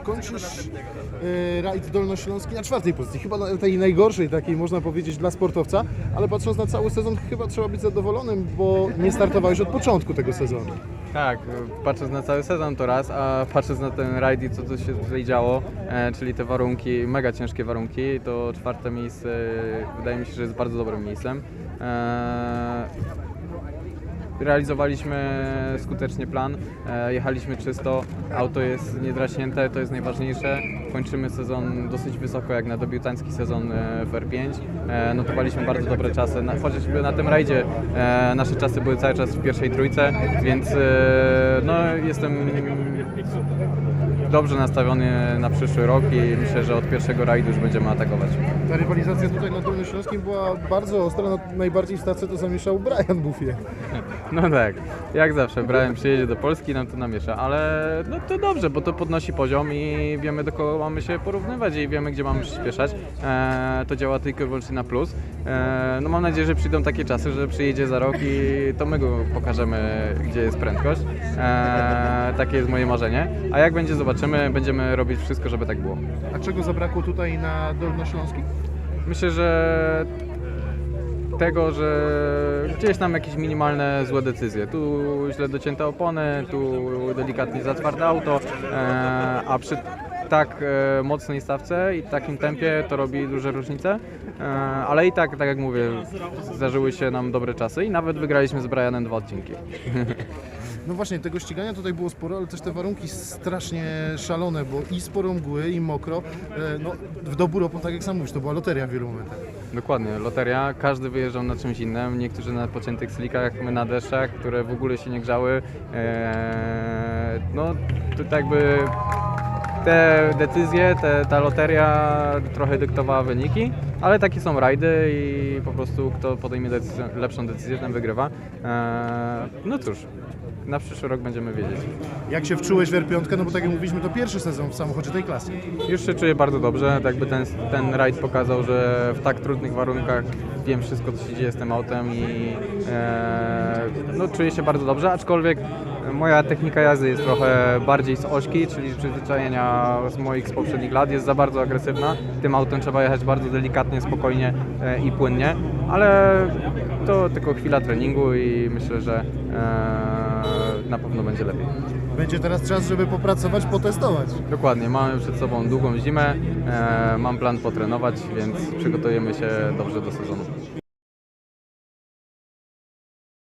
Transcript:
Kończysz e, rajd dolnośląski na czwartej pozycji, chyba na tej najgorszej takiej można powiedzieć dla sportowca, ale patrząc na cały sezon chyba trzeba być zadowolonym, bo nie startowałeś od początku tego sezonu. Tak, patrząc na cały sezon to raz, a patrząc na ten rajd i co tu się tutaj działo, e, czyli te warunki, mega ciężkie warunki, to czwarte miejsce wydaje mi się, że jest bardzo dobrym miejscem. E, realizowaliśmy skutecznie plan, e, jechaliśmy czysto, auto jest niedraśnięte, to jest najważniejsze. Kończymy sezon dosyć wysoko jak na debiutancki sezon e, w R5. E, Notowaliśmy bardzo dobre czasy, chociażby na tym rajdzie nasze czasy były cały czas w pierwszej trójce, więc no, jestem dobrze nastawiony na przyszły rok i myślę, że od pierwszego rajdu już będziemy atakować. Ta rywalizacja tutaj na Dolnośląskim była bardzo ostra, no, najbardziej w stawce to zamieszał Brian Buffie. No tak, jak zawsze, Brian przyjedzie do Polski, nam to namiesza, ale no to dobrze, bo to podnosi poziom i wiemy do kogo mamy się porównywać i wiemy gdzie mamy przyspieszać. E, to działa tylko i wyłącznie na plus. E, no mam nadzieję, że przyjdą takie czasy, że przyjedzie za rok i to my go pokażemy, gdzie jest prędkość. E, takie jest moje marzenie. A jak będzie, zobaczymy, będziemy robić wszystko, żeby tak było. A czego zabrakło tutaj na Dolnośląskim? Myślę, że tego, że gdzieś tam jakieś minimalne złe decyzje. Tu źle docięte opony, tu delikatnie za twarde auto, e, a przy tak e, mocnej stawce i takim tempie to robi duże różnice, e, ale i tak, tak jak mówię, zdarzyły się nam dobre czasy i nawet wygraliśmy z Brianem dwa odcinki. No właśnie, tego ścigania tutaj było sporo, ale też te warunki strasznie szalone, bo i sporo mgły, i mokro. E, No, w dobór opon, tak jak sam mówisz, to była loteria w wielu momentach. Dokładnie, loteria, każdy wyjeżdżał na czymś innym, niektórzy na pociętych slikach, my na deszczach, które w ogóle się nie grzały. Eee, no to tak te decyzje, te, ta loteria trochę dyktowała wyniki, ale takie są rajdy i po prostu kto podejmie decyzję, lepszą decyzję, ten wygrywa. Eee, no cóż, na przyszły rok będziemy wiedzieć. Jak się wczułeś w R5, no bo tak jak mówiliśmy, to pierwszy sezon w samochodzie tej klasy. Już się czuję bardzo dobrze, tak jakby ten, ten rajd pokazał, że w tak trudnych warunkach wiem wszystko, co się dzieje z tym autem i e, no, czuję się bardzo dobrze, aczkolwiek moja technika jazdy jest trochę bardziej z ośki, czyli z przyzwyczajenia z moich z poprzednich lat, jest za bardzo agresywna. Tym autem trzeba jechać bardzo delikatnie, spokojnie e, i płynnie, ale to tylko chwila treningu i myślę, że e, na pewno będzie lepiej. Będzie teraz czas, żeby popracować, potestować. Dokładnie, mamy przed sobą długą zimę, e, mam plan potrenować, więc przygotujemy się dobrze do sezonu.